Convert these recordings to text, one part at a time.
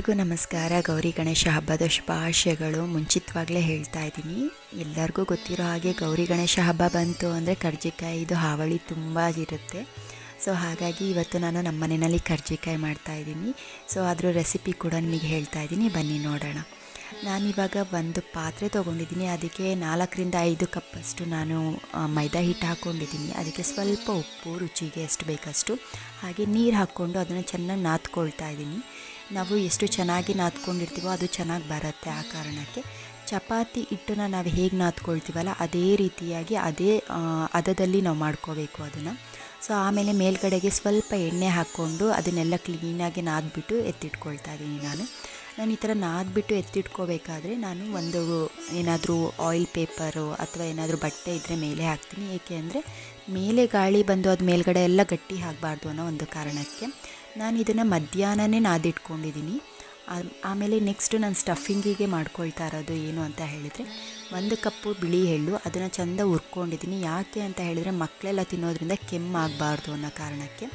ಎಲ್ಲರಿಗೂ ನಮಸ್ಕಾರ. ಗೌರಿ ಗಣೇಶ ಹಬ್ಬದ ಶುಭಾಶಯಗಳು. ಮುಂಚಿತವಾಗಲೇ ಹೇಳ್ತಾ ಇದ್ದೀನಿ. ಎಲ್ಲರಿಗೂ ಗೊತ್ತಿರೋ ಹಾಗೆ ಗೌರಿ ಗಣೇಶ ಹಬ್ಬ ಬಂತು ಅಂದರೆ ಕರ್ಜಿಕಾಯಿದು ಹಾವಳಿ ತುಂಬ ಇರುತ್ತೆ. ಸೊ ಹಾಗಾಗಿ ಇವತ್ತು ನಾನು ನಮ್ಮ ಮನೆಯಲ್ಲಿ ಕರ್ಜಿಕಾಯಿ ಮಾಡ್ತಾ ಇದ್ದೀನಿ. ಸೊ ಅದರ ರೆಸಿಪಿ ಕೂಡ ನಿಮಗೆ ಹೇಳ್ತಾ ಇದ್ದೀನಿ. ಬನ್ನಿ ನೋಡೋಣ. ನಾನಿವಾಗ ಒಂದು ಪಾತ್ರೆ ತೊಗೊಂಡಿದ್ದೀನಿ. ಅದಕ್ಕೆ ನಾಲ್ಕರಿಂದ ಐದು ಕಪ್ಪಷ್ಟು ನಾನು ಮೈದಾ ಹಿಟ್ಟು ಹಾಕ್ಕೊಂಡಿದ್ದೀನಿ ಅದಕ್ಕೆ ಸ್ವಲ್ಪ ಉಪ್ಪು, ರುಚಿಗೆ ಎಷ್ಟು ಬೇಕಷ್ಟು ಹಾಗೆ ನೀರು ಹಾಕ್ಕೊಂಡು ಅದನ್ನು ಚೆನ್ನಾಗಿ ನಾದ್ಕೊಳ್ತಾ ಇದ್ದೀನಿ. ನಾವು ಎಷ್ಟು ಚೆನ್ನಾಗಿ ನಾದ್ಕೊಂಡಿರ್ತೀವೋ ಅದು ಚೆನ್ನಾಗಿ ಬರುತ್ತೆ ಆ ಕಾರಣಕ್ಕೆ. ಚಪಾತಿ ಹಿಟ್ಟನ್ನು ನಾವು ಹೇಗೆ ನಾದ್ಕೊಳ್ತೀವಲ್ಲ ಅದೇ ರೀತಿಯಾಗಿ ಅದೇ ಅದದಲ್ಲಿ ನಾವು ಮಾಡ್ಕೋಬೇಕು ಅದನ್ನು. ಸೊ, ಆಮೇಲೆ ಮೇಲ್ಗಡೆಗೆ ಸ್ವಲ್ಪ ಎಣ್ಣೆ ಹಾಕ್ಕೊಂಡು ಅದನ್ನೆಲ್ಲ ಕ್ಲೀನಾಗಿ ನಾದ್ಬಿಟ್ಟು ಎತ್ತಿಟ್ಕೊಳ್ತಾ ಇದ್ದೀನಿ ನಾನು. ನಾನು ಈ ಥರ ನಾದ್ಬಿಟ್ಟು ಎತ್ತಿಟ್ಕೋಬೇಕಾದ್ರೆ ನಾನು ಒಂದು ಏನಾದರೂ ಆಯಿಲ್ ಪೇಪರು ಅಥವಾ ಏನಾದರೂ ಬಟ್ಟೆ ಇದ್ದರೆ ಮೇಲೆ ಹಾಕ್ತೀನಿ. ಏಕೆ ಅಂದರೆ ಮೇಲೆ ಗಾಳಿ ಬಂದು ಅದು ಮೇಲ್ಗಡೆ ಎಲ್ಲ ಗಟ್ಟಿ ಆಗಬಾರ್ದು ಅನ್ನೋ ಒಂದು ಕಾರಣಕ್ಕೆ. ನಾನು ಇದನ್ನು ಮಧ್ಯಾಹ್ನನೇ ನಾದಿಟ್ಕೊಂಡಿದ್ದೀನಿ. ಆಮೇಲೆ ನೆಕ್ಸ್ಟ್ ನಾನು ಸ್ಟಫಿಂಗಿಗೆ ಮಾಡ್ಕೊಳ್ತಾ ಇರೋದು ಏನು ಅಂತ ಹೇಳಿದರೆ, ಒಂದು ಕಪ್ಪು ಬಿಳಿ ಎಳ್ಳು, ಅದನ್ನು ಚೆಂದ ಹುರ್ಕೊಂಡಿದ್ದೀನಿ. ಯಾಕೆ ಅಂತ ಹೇಳಿದರೆ ಮಕ್ಕಳೆಲ್ಲ ತಿನ್ನೋದ್ರಿಂದ ಕೆಮ್ಮಾಗಬಾರ್ದು ಅನ್ನೋ ಕಾರಣಕ್ಕೆ.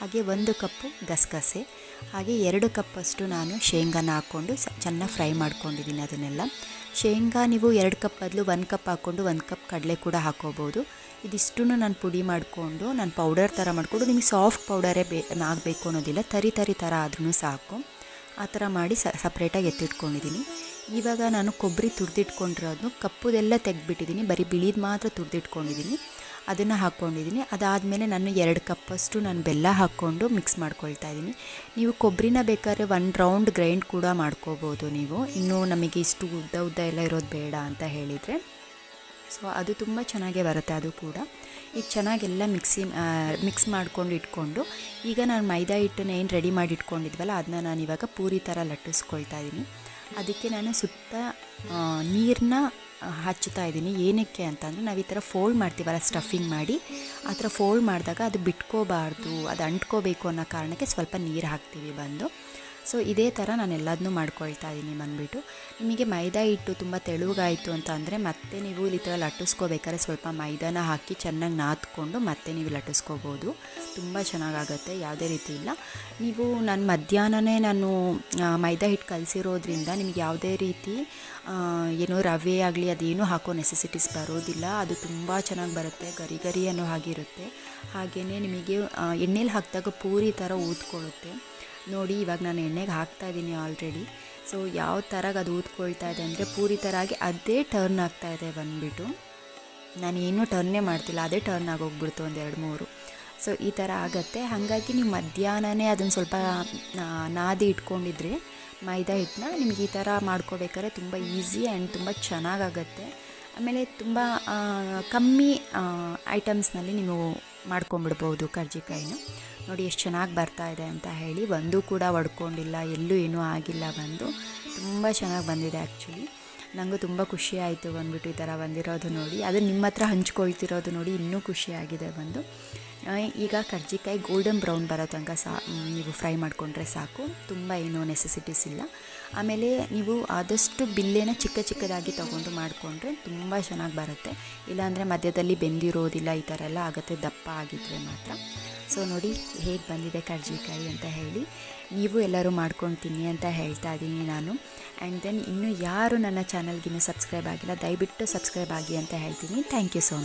ಹಾಗೆ ಒಂದು ಕಪ್ಪು ಗಸಗಸೆ, ಹಾಗೆ ಎರಡು ಕಪ್ಪಷ್ಟು ನಾನು ಶೇಂಗಾನ ಹಾಕ್ಕೊಂಡು ಚೆನ್ನಾಗಿ ಫ್ರೈ ಮಾಡ್ಕೊಂಡಿದ್ದೀನಿ ಅದನ್ನೆಲ್ಲ. ಶೇಂಗಾ ನೀವು ಎರಡು ಕಪ್ ಬದಲು, ಒಂದು ಕಪ್ ಹಾಕ್ಕೊಂಡು, ಒಂದು ಕಪ್ ಕಡಲೆ ಕೂಡ ಹಾಕೋಬೋದು ಇದಿಷ್ಟೂ ನಾನು ಪುಡಿ ಮಾಡಿಕೊಂಡು, ನಾನು ಪೌಡರ್ ಥರ ಮಾಡಿಕೊಂಡು, ನಿಮಗೆ ಸಾಫ್ಟ್ ಪೌಡರೇ ಬೇ, ಆಗಬೇಕು ಅನ್ನೋದಿಲ್ಲ, ತರಿ ತರಿ ಥರ ಆದ್ರೂ ಸಾಕು. ಆ ಥರ ಮಾಡಿ ಸಪ್ರೇಟಾಗಿ ಎತ್ತಿಟ್ಕೊಂಡಿದ್ದೀನಿ ಇವಾಗ ನಾನು ಕೊಬ್ಬರಿ ತುರಿದಿಟ್ಕೊಂಡಿರೋದು ಕಪ್ಪುದೆಲ್ಲ ತೆಗೆದ್ಬಿಟ್ಟಿದ್ದೀನಿ ಬರೀ ಬಿಳಿದು ಮಾತ್ರ ತುರಿದಿಟ್ಕೊಂಡಿದ್ದೀನಿ ಅದನ್ನು ಹಾಕ್ಕೊಂಡಿದ್ದೀನಿ ಅದಾದಮೇಲೆ ನಾನು ಎರಡು ಕಪ್ಪಷ್ಟು ನಾನು ಬೆಲ್ಲ ಹಾಕ್ಕೊಂಡು ಮಿಕ್ಸ್ ಮಾಡ್ಕೊಳ್ತಾ ಇದ್ದೀನಿ ನೀವು ಕೊಬ್ಬರಿನ ಬೇಕಾದ್ರೆ ಒನ್ ರೌಂಡ್ ಗ್ರೈಂಡ್ ಕೂಡ ಮಾಡ್ಕೋಬೋದು ನೀವು. ಇನ್ನೂ ನಮಗೆ ಇಷ್ಟು ಉದ್ದ ಉದ್ದ ಎಲ್ಲ ಇರೋದು ಬೇಡ ಅಂತ ಹೇಳಿದರೆ. ಸೊ ಅದು ತುಂಬ ಚೆನ್ನಾಗೇ ಬರುತ್ತೆ ಅದು ಕೂಡ. ಈಗ ಚೆನ್ನಾಗೆಲ್ಲ ಮಿಕ್ಸಿ ಮಿಕ್ಸ್ ಮಾಡ್ಕೊಂಡು ಇಟ್ಕೊಂಡು, ಈಗ ನಾನು ಮೈದಾ ಹಿಟ್ಟನ್ನ ಏನು ರೆಡಿ ಮಾಡಿ ಇಟ್ಕೊಂಡಿದ್ವಲ್ಲ ಅದನ್ನ ನಾನು ಇವಾಗ ಪೂರಿ ಥರ ಲಟ್ಟಿಸ್ಕೊಳ್ತಾ ಇದ್ದೀನಿ ಅದಕ್ಕೆ ನಾನು ಸುತ್ತ ನೀರನ್ನ ಹಚ್ಚುತ್ತಾ ಇದ್ದೀನಿ ಏನಕ್ಕೆ ಅಂತಂದರೆ ನಾವು ಈ ಥರ ಫೋಲ್ಡ್ ಮಾಡ್ತೀವಲ್ಲ ಸ್ಟಫಿಂಗ್ ಮಾಡಿ, ಆ ಥರ ಫೋಲ್ಡ್ ಮಾಡಿದಾಗ ಅದು ಬಿಟ್ಕೋಬಾರ್ದು, ಅದು ಅಂಟ್ಕೋಬೇಕು ಅನ್ನೋ ಕಾರಣಕ್ಕೆ ಸ್ವಲ್ಪ ನೀರು ಹಾಕ್ತೀವಿ ಬಂದು. ಸೊ ಇದೇ ಥರ ನಾನು ಎಲ್ಲದನ್ನೂ ಮಾಡ್ಕೊಳ್ತಾ ಇದ್ದೀನಿ ಬಂದುಬಿಟ್ಟು. ನಿಮಗೆ ಮೈದಾ ಹಿಟ್ಟು ತುಂಬ ತೆಳುವಾಯಿತು ಅಂತ ಅಂದರೆ ಮತ್ತೆ ನೀವು ಈ ಥರ ಲಟ್ಟಿಸ್ಕೋಬೇಕಾದ್ರೆ ಸ್ವಲ್ಪ ಮೈದಾನ ಹಾಕಿ ಚೆನ್ನಾಗಿ ನಾದ್ಕೊಂಡು ಮತ್ತೆ ನೀವು ಲಟ್ಟಿಸ್ಕೋಬೋದು. ತುಂಬ ಚೆನ್ನಾಗಾಗತ್ತೆ, ಯಾವುದೇ ರೀತಿ ಇಲ್ಲ. ನೀವು ನಾನು ಮಧ್ಯಾಹ್ನನೇ ನಾನು ಮೈದಾ ಹಿಟ್ಟು ಕಲಸಿರೋದ್ರಿಂದ ನಿಮಗೆ ಯಾವುದೇ ರೀತಿ ಏನೋ ರವೆ ಆಗಲಿ ಅದೇನೂ ಹಾಕೋ ನೆಸೆಸಿಟೀಸ್ ಬರೋದಿಲ್ಲ. ಅದು ತುಂಬ ಚೆನ್ನಾಗಿ ಬರುತ್ತೆ, ಗರಿ ಗರಿ ಅನ್ನೋ ಹಾಗಿರುತ್ತೆ ಹಾಗೆಯೇ ನಿಮಗೆ ಎಣ್ಣೆಲಿ ಹಾಕಿದಾಗ ಪೂರಿ ಥರ ಊದ್ಕೊಳ್ಳುತ್ತೆ. ನೋಡಿ, ಇವಾಗ ನಾನು ಎಣ್ಣೆಗೆ ಹಾಕ್ತಾ ಇದ್ದೀನಿ ಆಲ್ರೆಡಿ ಸೊ ಯಾವ ಥರ ಅದು ಊದ್ಕೊಳ್ತಾ ಇದೆ ಅಂದರೆ ಪೂರಿ ಥರ ಆಗಿ ಅದೇ ಟರ್ನ್ ಆಗ್ತಾ ಇದೆ ಬಂದುಬಿಟ್ಟು. ನಾನು ಏನೂ ಟರ್ನೇ ಮಾಡ್ತಿಲ್ಲ, ಅದೇ ಟರ್ನ್ ಆಗೋಗ್ಬಿಡ್ತು ಒಂದು ಎರಡು ಮೂರು. ಸೊ ಈ ಥರ ಆಗತ್ತೆ. ಹಾಗಾಗಿ ನೀವು ಮಧ್ಯಾಹ್ನನೇ ಅದನ್ನು ಸ್ವಲ್ಪ ನಾದಿ ಇಟ್ಕೊಂಡಿದ್ರೆ, ಮೈದಾ ಹಿಟ್ಟನ್ನ ನಿಮ್ಗೆ ಈ ಥರ ಮಾಡ್ಕೋಬೇಕಾದ್ರೆ ತುಂಬ ಈಸಿ ಆ್ಯಂಡ್ ತುಂಬ ಚೆನ್ನಾಗಾಗತ್ತೆ ಆಮೇಲೆ ತುಂಬ ಕಮ್ಮಿ ಐಟಮ್ಸ್ನಲ್ಲಿ ನೀವು ಮಾಡ್ಕೊಂಬಿಡ್ಬೋದು ಕರ್ಜಿಕಾಯಿನ. ನೋಡಿ ಎಷ್ಟು ಚೆನ್ನಾಗಿ ಬರ್ತಾ ಇದೆ ಅಂತ ಹೇಳಿ ಒಂದೂ ಕೂಡ ಒಡ್ಕೊಂಡಿಲ್ಲ, ಎಲ್ಲೂ ಏನೂ ಆಗಿಲ್ಲ ಬಂದು. ತುಂಬ ಚೆನ್ನಾಗಿ ಬಂದಿದೆ ಆ್ಯಕ್ಚುಲಿ ನನಗೂ ತುಂಬ ಖುಷಿ ಆಯಿತು ಬಂದ್ಬಿಟ್ಟು ಈ ಥರ ಬಂದಿರೋದು ನೋಡಿ. ಅದು ನಿಮ್ಮ ಹತ್ರ ಹಂಚ್ಕೊಳ್ತಿರೋದು ನೋಡಿ ಇನ್ನೂ ಖುಷಿಯಾಗಿದೆ ಬಂದು. ಈಗ ಕರ್ಜಿಕಾಯಿ ಗೋಲ್ಡನ್ ಬ್ರೌನ್ ಬರೋ ತನಕ ಸಾ ನೀವು ಫ್ರೈ ಮಾಡಿಕೊಂಡ್ರೆ ಸಾಕು. ತುಂಬ ಏನೂ ನೆಸೆಸಿಟೀಸ್ ಇಲ್ಲ. ಆಮೇಲೆ ನೀವು ಆದಷ್ಟು ಬಿಲ್ಲೇನ ಚಿಕ್ಕ ಚಿಕ್ಕದಾಗಿ ತೊಗೊಂಡು ಮಾಡಿಕೊಂಡ್ರೆ ತುಂಬ ಚೆನ್ನಾಗಿ ಬರುತ್ತೆ. ಇಲ್ಲಾಂದರೆ ಮಧ್ಯದಲ್ಲಿ ಬೆಂದಿರೋದಿಲ್ಲ ಈ ಥರ ಎಲ್ಲ ಆಗುತ್ತೆ ದಪ್ಪ ಆಗಿದ್ರೆ ಮಾತ್ರ. ಸೊ ನೋಡಿ, ಹೇಗೆ ಬಂದಿದೆ ಕರ್ಜಿಕಾಯಿ ಅಂತ ಹೇಳಿ. ನೀವು ಎಲ್ಲರೂ ಮಾಡ್ಕೊಂಡು ಅಂತ ಹೇಳ್ತಾ ಇದ್ದೀನಿ ನಾನು. ಆ್ಯಂಡ್ ದೆನ್ ಇನ್ನೂ ಯಾರು ನನ್ನ ಚಾನಲ್ಗಿನ್ನೂ ಸಬ್ಸ್ಕ್ರೈಬ್ ಆಗಿಲ್ಲ, ದಯವಿಟ್ಟು ಸಬ್ಸ್ಕ್ರೈಬ್ ಆಗಿ ಅಂತ ಹೇಳ್ತೀನಿ. Thank you so much